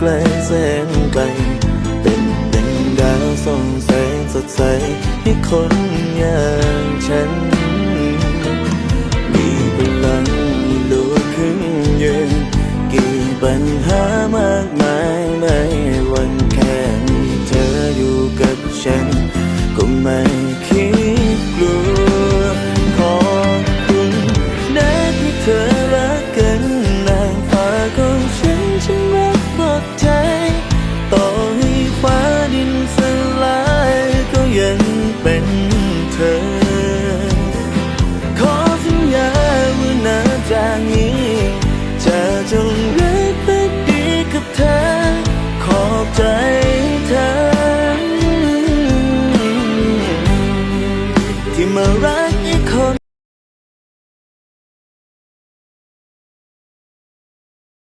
กลแสงไกล เป็นดังดาวส่องแสงสดใสให้คนอย่างฉัน มีพลังลุกขึ้นยืนกี่ปัญหามากมายในวันแค่มีเธออยู่กับฉัน ก็ไม่ ใจเธอ ที่มารัก